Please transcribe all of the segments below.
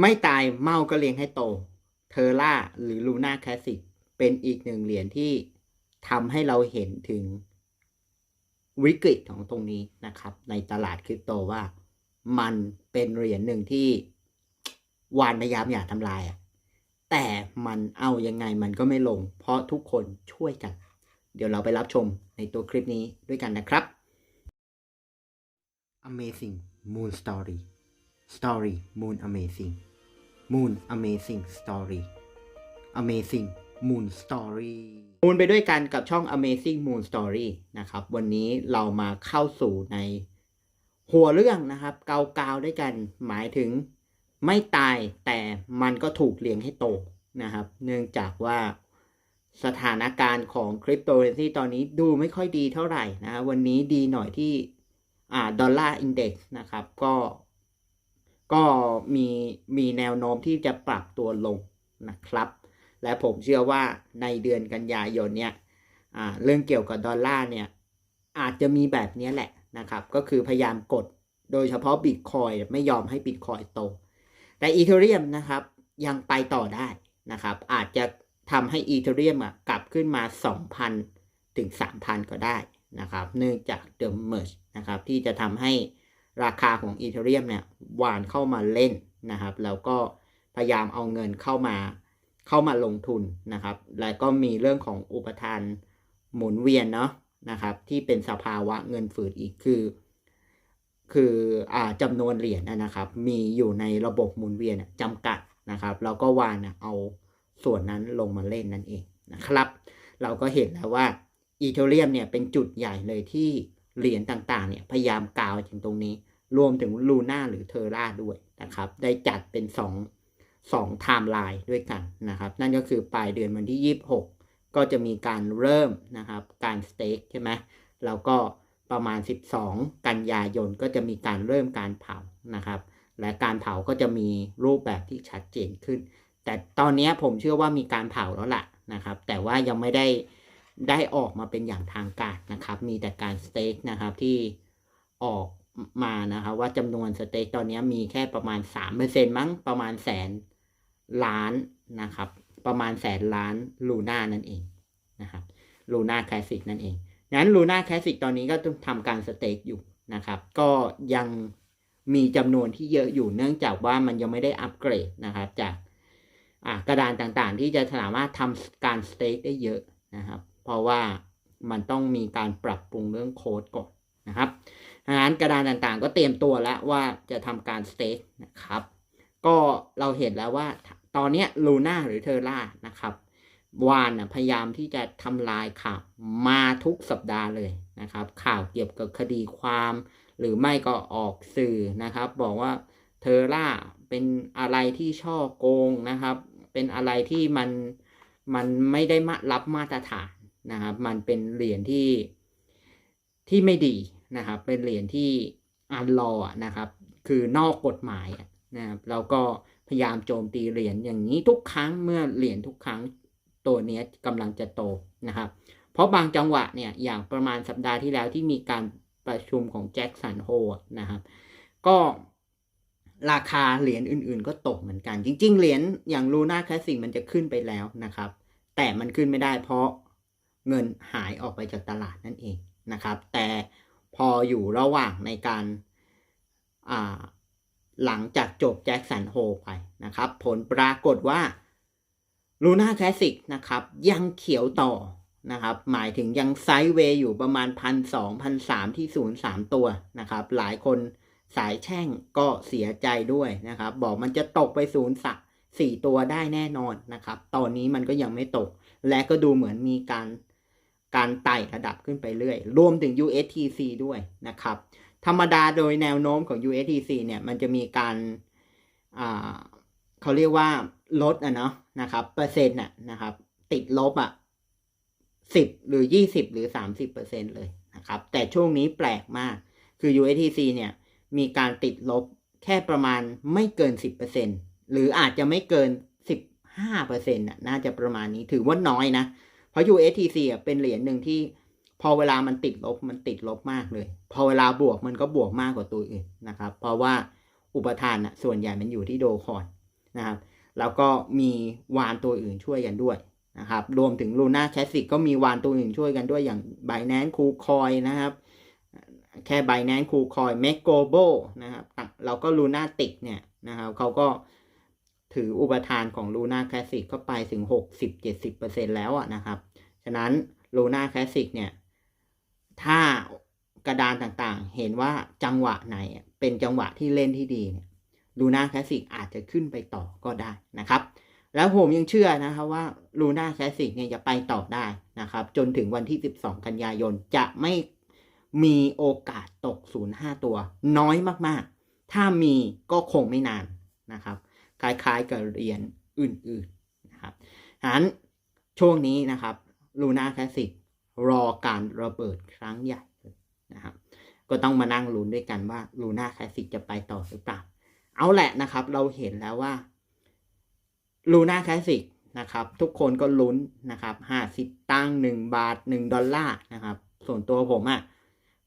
ไม่ตายเมาก็เลี้ยงให้โต เทอร่าหรือลูน่าคลาสสิกเป็นอีกหนึ่งเหรียญที่ทำให้เราเห็นถึงวิกฤตของตรงนี้นะครับ ในตลาดคริปโตว่ามันเป็นเหรียญหนึ่งที่วานพยายามอยากทำลายอะแต่มันเอายังไงมันก็ไม่ลง เพราะทุกคนช่วยกัน เดี๋ยวเราไปรับชมในตัวคลิปนี้ด้วยกันนะครับ Amazing Moon Story Story Moon Amazing Moon Amazing Story Amazing Moon Story มูนไปด้วยกันกับช่อง Amazing Moon Story นะครับ วันนี้เรามาเข้าสู่ในหัวเรื่องนะครับ เกาๆด้วยกันหมายถึงไม่ตายแต่มันก็ถูกเลี้ยงให้โตนะครับ เนื่องจากว่าสถานการณ์ของคริปโตเคอเรนซีตอนนี้ดูไม่ค่อยดีเท่าไหร่นะ วันนี้ดีหน่อยที่อ่าดอลลาร์อินเด็กซ์นะครับ ก็ ก็มีมีแนวโน้มที่จะปรับตัวลงนะครับ และผมเชื่อว่าในเดือนกันยายนเนี่ยเรื่องเกี่ยวกับดอลลาร์เนี่ยอาจจะมีแบบนี้แหละนะครับ ก็คือพยายามกดโดยเฉพาะบิตคอยไม่ยอมให้บิตคอยโต แต่อีเทเรียมนะครับยังไปต่อได้นะครับ อาจจะทำให้อีเทเรียมกลับขึ้นมา 2,000 ถึง 3,000 ก็ได้นะครับ เนื่องจากเดิมเมอร์นะครับที่จะทำให้ ราคาของอีเทเรียมเนี่ยวานเข้ามาเล่นนะครับ แล้วก็พยายามเอาเงินเข้ามาเข้ามาลงทุนนะครับ แล้วก็มีเรื่องของอุปทานหมุนเวียนเนาะนะครับ ที่เป็นสภาวะเงินฝืดอีกคือ คืออ่าจำนวนเหรียญนะนะครับ มีอยู่ในระบบหมุนเวียนจำกัดนะครับ แล้วก็วานเอาส่วนนั้นลงมาเล่นนั่นเองนะครับ เราก็เห็นแล้วว่าอีเทเรียมเนี่ยเป็นจุดใหญ่เลยที่เหรียญต่างๆเนี่ยพยายามกาวถึงตรงนี้ รวมถึงลูน่าหรือเทอร่าด้วยนะครับ ได้จัดเป็น 2 2ไทม์ไลน์ด้วยกันนะครับ นั่นก็คือปลายเดือนวันที่ 26 ก็จะมีการเริ่มนะครับ การสเต็กใช่ไหมแล้วก็ประมาณ 12 กันยายนก็จะมีการเริ่มการเผานะครับ และการเผาก็จะมีรูปแบบที่ชัดเจนขึ้น แต่ตอนนี้ผมเชื่อว่ามีการเผาแล้วล่ะนะครับ แต่ว่ายังไม่ได้ได้ออกมาเป็นอย่างทางการนะครับ มีแต่การสเต็กนะครับที่ออก มานะครับว่าจำนวนสเต็กตอนนี้มีแค่ประมาณ3%มั้งประมาณแสนล้านนะครับ ประมาณแสนล้านลูน่านั่นเองนะครับลูน่าคลาสสิกนั่นเองงั้นลูน่าคลาสสิกตอนนี้ก็ต้องทำการสเต็กอยู่นะครับ ก็ยังมีจำนวนที่เยอะอยู่เนื่องจากว่ามันยังไม่ได้อัปเกรดนะครับ จากกระดานต่างๆ ที่จะสามารถทำการสเต็กได้เยอะนะครับ เพราะว่ามันต้องมีการปรับปรุงเรื่องโค้ดก่อนนะครับ ดังนั้นกระดานต่างๆ ก็เตรียมตัวแล้วว่าจะทำการสเต็กนะครับ ก็เราเห็นแล้วว่าตอนนี้ลูน่าหรือเทอร่านะครับวานพยายามที่จะทำลายข่าวมาทุกสัปดาห์เลยนะครับ ข่าวเกี่ยวกับคดีความ หรือไม่ก็ออกสื่อนะครับ บอกว่าเทอร่าเป็นอะไรที่ช่อโกงนะครับ เป็นอะไรที่มันมันไม่ได้มารับมาตรฐานนะครับ มันเป็นเหรียญที่ที่ไม่ดี นะครับเป็นเหรียญที่อันลอนะครับคือนอกกฎหมายนะครับแล้วก็พยายามโจมตีเหรียญอย่างนี้ทุกครั้งเมื่อเหรียญทุกครั้งตัวนี้กำลังจะโตนะครับ เพราะบางจังหวะเนี่ยอย่างประมาณสัปดาห์ที่แล้วที่มีการประชุมของแจ็คสันโฮนะครับ ก็ราคาเหรียญอื่นๆ ก็ตกเหมือนกัน จริง ๆ เหรียญอย่างลูน่าคลาสสิกมันจะขึ้นไปแล้วนะครับ แต่มันขึ้นไม่ได้เพราะเงินหายออกไปจากตลาดนั่นเองนะครับ แต่ พออยู่ระหว่างในการาหลังจากจบแจ็คสันโฮไปนะครับ ผลปรากฏว่าลูน่าคลาสสิกนะครับ ยังเขียวต่อนะครับ หมายถึงยังไซด์เวย์อยู่ประมาณพันสองพันสามที่ศูนย์สามตัวนะครับ หลายคนสายแช่งก็เสียใจด้วยนะครับ บอกมันจะตกไปศูนย์สักสี่ตัวได้แน่นอนนะครับ ตอนนี้มันก็ยังไม่ตก และก็ดูเหมือนมีการ การไต่ระดับขึ้นไปเรื่อย รวมถึง USTC ด้วยนะครับ ธรรมดาโดยแนวโน้มของ USTC เนี่ย มันจะมีการาเขาเรียกว่าลดอะเนาะนะครับ เปอร์เซ็นต์อะนะครับ ติดลบอะสิบหรือยี่สิบหรือสามสิบเปอร์เซ็นเลยนะครับ แต่ช่วงนี้แปลกมาก คือ USTC เนี่ย มีการติดลบแค่ประมาณไม่เกินสิบเปอร์เซ็นหรืออาจจะไม่เกินสิบห้าเปอร์เซ็นต์น่าจะประมาณนี้ถือว่าน้อยนะ ราะ USTC อะเป็นเหรียญหนึ่งที่พอเวลามันติดลบมันติดลบมากเลย พอเวลาบวกมันก็บวกมากกว่าตัวอื่นนะครับ เพราะว่าอุปทานอะส่วนใหญ่มันอยู่ที่โดคอนนะครับ แล้วก็มีวานตัวอื่นช่วยกันด้วยนะครับ รวมถึง Luna Classic ก็มีวานตัวอื่นช่วยกันด้วยอย่าง Binance KuCoin นะครับ แค่ Binance KuCoin m e g o b o นะครับแล้วก็ Luna t i c เนี่ยนะครับเขาก็ ถืออุปทานของ Luna Classic ก็ไปถึง 60-70%แล้วอะนะครับ ฉะนั้น Luna Classic เนี่ย ถ้ากระดานต่างๆ เห็นว่าจังหวะไหนเป็นจังหวะที่เล่นที่ดีเนี่ย Luna Classic อาจจะขึ้นไปต่อก็ได้นะครับ แล้วผมยังเชื่อนะครับว่า Luna Classic เนี่ยจะไปต่อได้นะครับ จนถึงวันที่ 12 กันยายนจะไม่มีโอกาสตก 0.5 ตัว น้อยมากๆ ถ้ามีก็คงไม่นานนะครับ คล้ายๆกับเหรียญอื่นๆนะครับฉะนั้นช่วงนี้นะครับ Luna Classic รอการระเบิดครั้งใหญ่นะครับก็ต้องมานั่งลุ้นด้วยกันว่า Luna Classic จะไปต่อหรือเปล่าเอาแหละนะครับ เราเห็นแล้วว่า Luna Classic นะครับทุกคนก็ลุ้นนะครับห้าสิบตังหนึ่งบาทหนึ่งดอลลาร์นะครับ ส่วนตัวผมอะ่ะ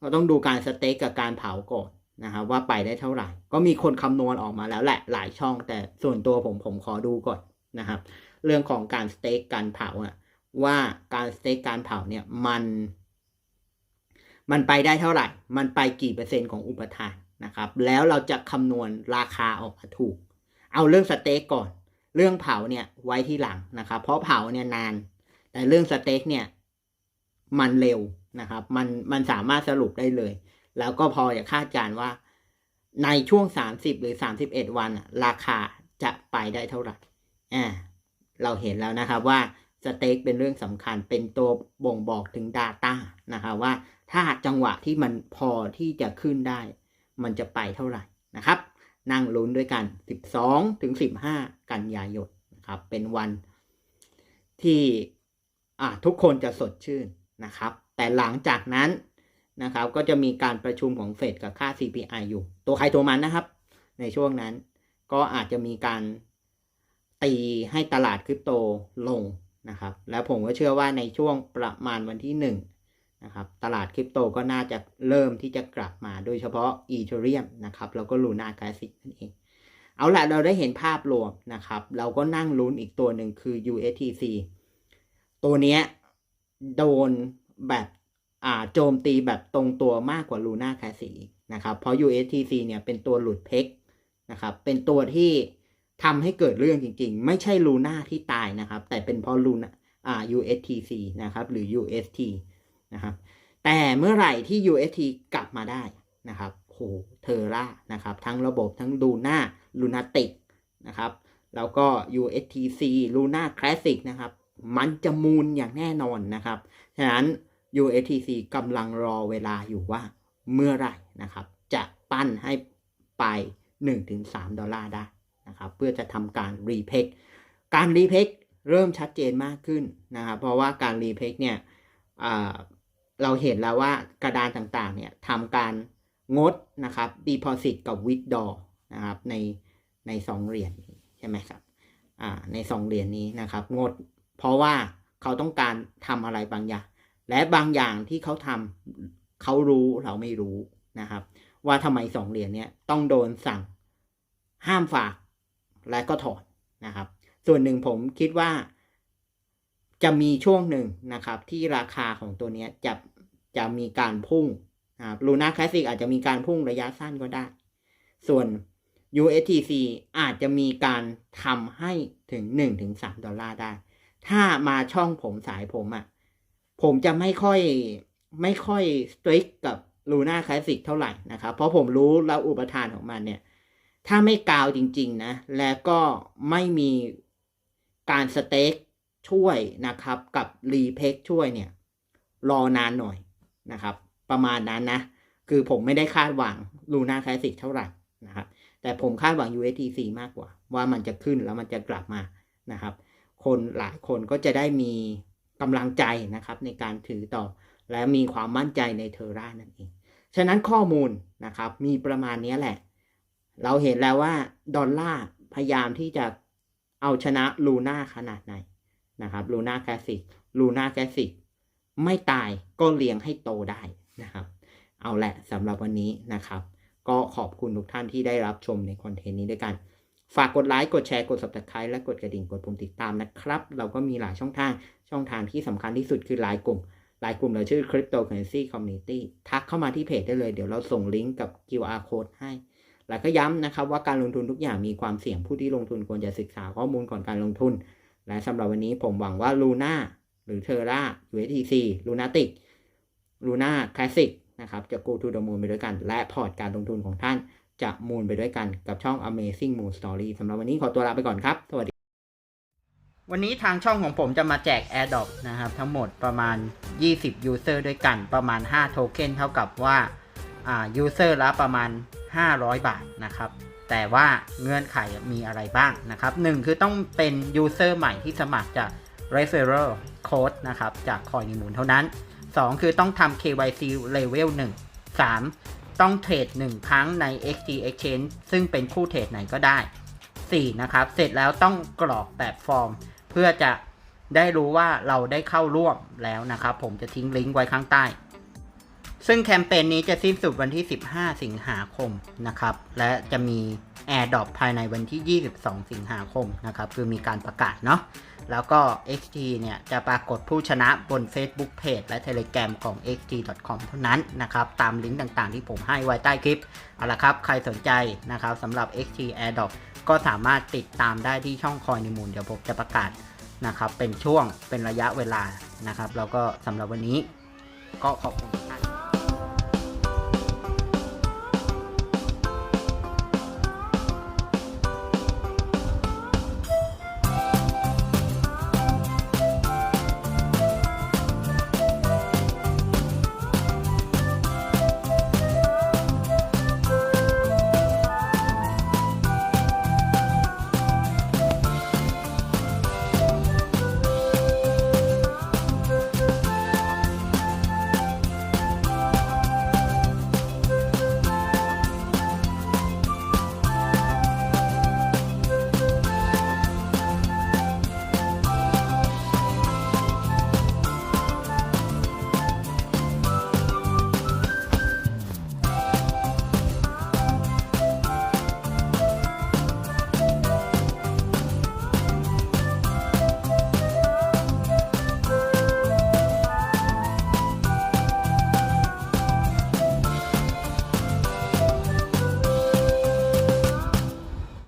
ก็ต้องดูการสเต็กกับการเผาก่อน นะครับว่าไปได้เท่าไหร่ ก็มีคนคำนวณออกมาแล้วแหละหลายช่อง แต่ส่วนตัวผมผมขอดูก่อนนะครับ เรื่องของการสเต็กการเผาอะว่าการสเต็กการเผาเนี่ยมันมันไปได้เท่าไหร่ มันไปกี่เปอร์เซ็นต์ของอุปทานนะครับ แล้วเราจะคำนวณราคาออกมาถูก เอาเรื่องสเต็กก่อน เรื่องเผาเนี่ยไว้ที่หลังนะครับ เพราะเผาเนี่ยนาน แต่เรื่องสเต็กเนี่ยมันเร็วนะครับ มันมันสามารถสรุปได้เลย แล้วก็พอจะคาดการณ์ว่า ในช่วงสามสิบหรือสามสิบเอ็ดวัน ราคาจะไปได้เท่าไหร่อ่าเราเห็นแล้วนะครับว่าสเต็กเป็นเรื่องสำคัญเป็นตัวบ่งบอกถึง Data นะครับว่าถ้าจังหวะที่มันพอที่จะขึ้นได้ มันจะไปเท่าไหร่นะครับ นั่งลุ้นด้วยกัน 12 ถึง 15 กันยายนนะครับ เป็นวันที่ทุกคนจะสดชื่นนะครับ แต่หลังจากนั้น นะครับ ก็จะมีการประชุมของเฟดกับค่า CPI อยู่ ตัวใครตัวมันนะครับ ในช่วงนั้นก็อาจจะมีการตีให้ตลาดคริปโตลงนะครับ แล้วผมก็เชื่อว่าในช่วงประมาณวันที่ 1 นะครับ ตลาดคริปโตก็น่าจะเริ่มที่จะกลับมาโดยเฉพาะอีเทเรียมนะครับแล้วก็ลูน่าคลาสสิกนั่นเอง เอาละเราได้เห็นภาพรวมนะครับ เราก็นั่งลุ้นอีกตัวหนึ่งคือ USTC ตัวเนี้ยโดนแบบ โจมตีแบบตรงตัวมากกว่าลูน่าคาสสิกนะครับ เพราะ USTC เนี่ยเป็นตัวหลุดเพกนะครับ เป็นตัวที่ทำให้เกิดเรื่องจริง ๆ ไม่ใช่ลูน่าที่ตายนะครับ แต่เป็นเพราะลูน่าอ่า USTC นะครับ หรือ UST นะครับ แต่เมื่อไหร่ที่ UST กลับมาได้นะครับโหเทอร่านะครับ ทั้งระบบทั้งลูน่าลูนาติกนะครับ แล้วก็ USTC ลูน่าคลาสสิกนะครับ มันจะมูลอย่างแน่นอนนะครับ ฉะนั้น USTC กำลังรอเวลาอยู่ว่าเมื่อไหร่นะครับ จะปั้นให้ไป 1-3 ดอลลาร์ได้นะครับเพื่อจะทำการรีเพกการรีเพกเริ่มชัดเจนมากขึ้นนะครับเพราะว่าการรีเพกเนี่ยเราเห็นแล้วว่ากระดานต่างๆเนี่ยทำการงดนะครับ deposit กับ withdraw นะครับในในสองเหรียญใช่ไหมครับในสองเหรียญนี้นะครับงดเพราะว่าเขาต้องการทำอะไรบางอย่าง และบางอย่างที่เขาทำเขารู้เราไม่รู้นะครับ ว่าทำไมสองเหรียญเนี้ยต้องโดนสั่งห้ามฝากและก็ถอนนะครับ ส่วนหนึ่งผมคิดว่าจะมีช่วงหนึ่งนะครับ ที่ราคาของตัวนี้จะจะมีการพุ่งนะครับลูน่าคลาสสิกอาจจะมีการพุ่งระยะสั้นก็ได้ ส่วน USTC อาจจะมีการทำให้ถึง 1-3 ดอลลาร์ได้ ถ้ามาช่องผมสายผมอะ่ะ ผมจะไม่ค่อยไม่ค่อยสตริกกับลูน่าคลาสสิกเท่าไหร่นะครับ เพราะผมรู้แล้วอุปทานของมันเนี่ย ถ้าไม่กาวจริง ๆ นะ แล้วก็ไม่มีการสเต็กช่วยนะครับ กับรีเพกช่วยเนี่ย รอนานหน่อยนะครับ ประมาณนั้นนะ คือผมไม่ได้คาดหวังลูน่าคลาสสิกเท่าไหร่นะครับ แต่ผมคาดหวัง USTC มากกว่า ว่ามันจะขึ้นแล้วมันจะกลับมานะครับ คนหลายคนก็จะได้มี กำลังใจนะครับในการถือต่อ และมีความมั่นใจในเทอร่านั่นเอง ฉะนั้นข้อมูลนะครับมีประมาณนี้แหละ เราเห็นแล้วว่าดอลลาร์พยายามที่จะเอาชนะลูน่าขนาดไหนนะครับลูน่าแคสิกลูน่าแคสสิกไม่ตายก็เลี้ยงให้โตได้นะครับ เอาแหละสำหรับวันนี้นะครับ ก็ขอบคุณทุกท่านที่ได้รับชมในคอนเทนต์นี้ด้วยกัน ฝากกดไลค์กดแชร์กด subscribe และกดกระดิ่งกดปุ่มติดตามนะครับ เราก็มีหลายช่องทางช่องทางที่สำคัญที่สุดคือไลน์กลุ่มไลน์กลุ่มเราชื่อ cryptocurrency community ทักเข้ามาที่เพจได้เลย เดี๋ยวเราส่งลิงก์กับ QR code ให้ แล้วก็ย้ำนะครับว่าการลงทุนทุกอย่างมีความเสี่ยงผู้ที่ลงทุนควรจะศึกษาข้อมูลก่อนการลงทุน และสำหรับวันนี้ผมหวังว่า Luna หรือ Terra USDC Lunatic Luna Classic นะครับจะ go to the moon ไปด้วยกัน และพอร์ตการลงทุนของท่าน จะมูนไปด้วยกันกับช่อง Amazing Moon Story สำหรับวันนี้ขอตัวลาไปก่อนครับ สวัสดี วันนี้ทางช่องของผมจะมาแจก AirDrop นะครับ ทั้งหมดประมาณ 20 User ด้วยกันประมาณ 5 โทเค็นเท่ากับว่าอ่า User ละประมาณ 500 บาทนะครับแต่ว่าเงื่อนไขมีอะไรบ้างนะครับ 1 คือต้องเป็น User ใหม่ที่สมัครจาก Referral Code นะครับ จากคอยนิมูลเท่านั้น 2 คือต้องทำ KYC Level 1 3 ต้องเทรด1ครั้งใน XT Exchange ซึ่งเป็นคู่เทรดไหนก็ได้ 4 นะครับ เสร็จแล้วต้องกรอกแบบฟอร์ม เพื่อจะได้รู้ว่าเราได้เข้าร่วมแล้วนะครับ ผมจะทิ้งลิงก์ไว้ข้างใต้ ซึ่งแคมเปญนี้จะสิ้นสุดวันที่ 15 สิงหาคมนะครับ และจะมี AirDrop ภายในวันที่ 22 สิงหาคมนะครับคือมีการประกาศเนาะแล้วก็ XT เนี่ยจะปรากฏผู้ชนะบน Facebook Page และ Telegram ของ xt.com เท่านั้นนะครับตามลิงก์ต่างๆที่ผมให้ไว้ใต้คลิปเอาละครับ ใครสนใจนะครับสำหรับ XT AirDrop ก็สามารถติดตามได้ที่ช่องคอยนิมูลเดี๋ยวผมจะประกาศนะครับเป็นช่วงเป็นระยะเวลานะครับแล้วก็สำหรับวันนี้ก็ขอบคุณ